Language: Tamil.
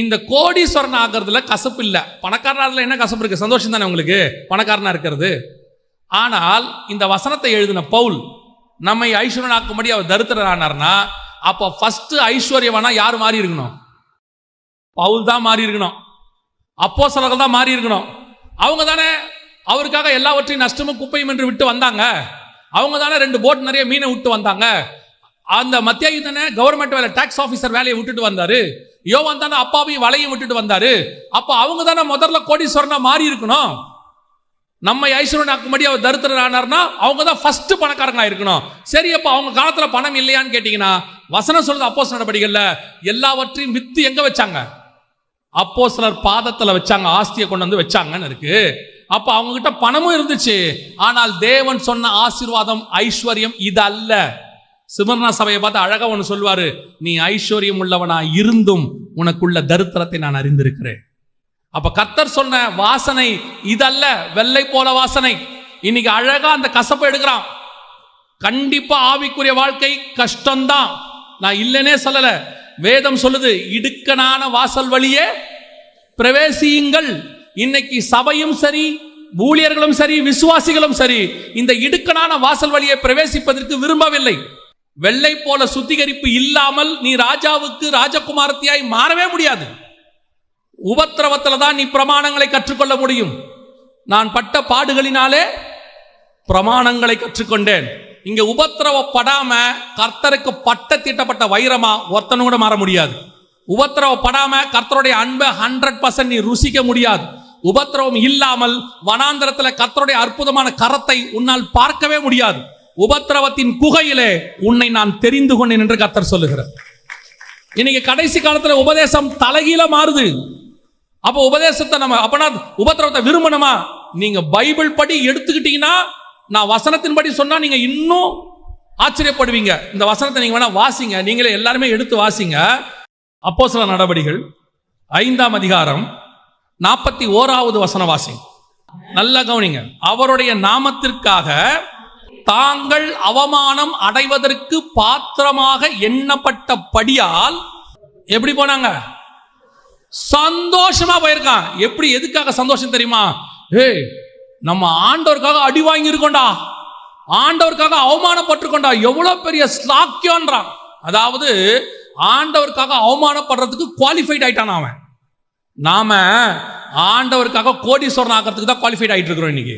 இந்த கோடீஸ்வரன் ஆகிறதுல கசப்பு இல்லை. பணக்காரனாக என்ன கசப்பு இருக்கு? சந்தோஷம் தானே உங்களுக்கு? பணக்காரனா இருக்கிறது. ஆனால் இந்த வசனத்தை எழுதின பவுல் நம்மை ஐஸ்வர்யனாக்கும்படி அவர் தரித்திரர் அப்போ ஃபஸ்ட்டு ஐஸ்வர்யவனா யார் மாறி இருக்கணும்? பவுல் தான் மாறி இருக்கணும். அப்போ தான் மாறி இருக்கணும். அவங்க தானே அவருக்காக எல்லாவற்றையும் நஷ்டமும் குப்பையும் என்று விட்டு வந்தாங்க. அவங்க தானே ரெண்டு போட் நிறைய மீனை விட்டு வந்தாங்க. அந்த மத்தியாயி தானே கவர்மெண்ட் வேலை டாக்ஸ் ஆஃபீஸர் வேலையை விட்டுட்டு வந்தாரு. யோவான் தானே அப்பாவையும் வலையும் விட்டுட்டு வந்தாரு. அப்போ அவங்க தானே முதல்ல கோடீஸ்வரனா மாறி இருக்கணும். நம்ம ஐஸ்வர்யனாக்கும்படி அவர் தருத்திரர் ஆனார்னா அவங்க தான் ஃபர்ஸ்ட் பணக்காரங்களா இருக்கணும். சரி அப்போ அவங்க காலத்தில் பணம் இல்லையான்னு கேட்டீங்கன்னா வசனம் சொல்றது அப்போஸ் நடவடிக்கைகள்ல எல்லாவற்றையும் வித்து எங்க வச்சாங்க? அப்போ சிலர் பாதத்தில் வச்சாங்க ஆஸ்தியை கொண்டு வந்து வச்சாங்கன்னு இருக்கு. அப்போ அவங்க கிட்ட பணமும் இருந்துச்சு. ஆனால் தேவன் சொன்ன ஆசீர்வாதம் ஐஸ்வர்யம் இது அல்ல சிமர்னா சபையை பார்த்து அழகா ஒன்று சொல்வாரு நீ ஐஸ்வர்யம் உள்ளவனா இருந்தும் உனக்குள்ள தரித்திரத்தை நான் அறிந்திருக்கிறேன். அப்ப கத்தர் சொன்ன வாசனை இதல்ல வெள்ளை போல வாசனை. இன்னைக்கு அழகா அந்த கசப்பை எடுக்கிறான். கண்டிப்பா ஆவிக்குரிய வாழ்க்கை கஷ்டம்தான். நான் இல்லைன்னே சொல்லல. வேதம் சொல்லுது இடுக்கனான வாசல் வழியே பிரவேசியுங்கள். இன்னைக்கு சபையும் சரி ஊழியர்களும் சரி விசுவாசிகளும் சரி இந்த இடுக்கனான வாசல் வழியை பிரவேசிப்பதற்கு விரும்பவில்லை. வெள்ளை போல சுத்திகரிப்பு இல்லாமல் நீ ராஜாவுக்கு ராஜகுமாரத்தியாய் மாறவே முடியாது. உபத்திரவத்தில் தான் நீ பிரமாணங்களை கற்றுக்கொள்ள முடியும். நான் பட்ட பாடுகளினாலே பிரமாணங்களை கற்றுக்கொண்டேன். இங்க உபத்திரவப்படாம கர்த்தருக்கு பட்ட தீட்டப்பட்ட வைரமா ஒருத்தனும் கூட மாற முடியாது. உபத்திரவப்படாம கர்த்தருடைய அன்பை ஹண்ட்ரட் பர்சன்ட் நீ ருசிக்க முடியாது. உபத்திரவம் இல்லாமல் வனாந்திரத்தில் கர்த்தருடைய அற்புதமான கரத்தை உன்னால் பார்க்கவே முடியாது. உபத்திரவத்தின் குகையிலே உன்னை நான் தெரிந்து கொண்டேன் என்று கத்தர் சொல்லுகிறார். இன்னைக்கு கடைசி காலத்தில் உபதேசம் தலைகீழ மாறுது. அப்போ உபதேசத்தை நம்ம அப்பனா உபத்திரவத்தை விரும்பணுமா? நீங்க பைபிள் படி எடுத்துக்கிட்டீங்கன்னா நான் வசனத்தின்படி சொன்னா நீங்க இன்னும் ஆச்சரியப்படுவீங்க. இந்த வசனத்தை நீங்க வேணா வாசிங்க. நீங்களே எல்லாருமே எடுத்து வாசிங்க. அப்போ சில நடவடிகள் ஐந்தாம் அதிகாரம் நாற்பத்தி ஓராவது வசன வாசிங்க. நல்லா கவனிங்க. அவருடைய நாமத்திற்காக தாங்கள் அவமானம் அடைவதற்கு பாத்திரமாக எண்ணப்பட்ட படியால் எப்படி போனாங்க? சந்தோஷமா போயிருக்கான் எப்படி எதுக்காக சந்தோஷம் தெரியுமா? ஏய் நம்ம ஆண்டவருக்காக அடி வாங்கி இருக்கோண்டா ஆண்டவருக்காக அவமானப்பட்டிருக்கோண்டா எவ்வளவு பெரிய ஸ்லாக்கியன்றான் அதாவது ஆண்டவருக்காக அவமானப்படுறதுக்கு குவாலிஃபைட் ஆயிட்டான் அவன். நாம ஆண்டவருக்காக கோடீஸ்வரன் ஆகிறதுக்கு தான் குவாலிஃபைட் ஆகிட்டு இருக்கிறோம் இன்னைக்கு.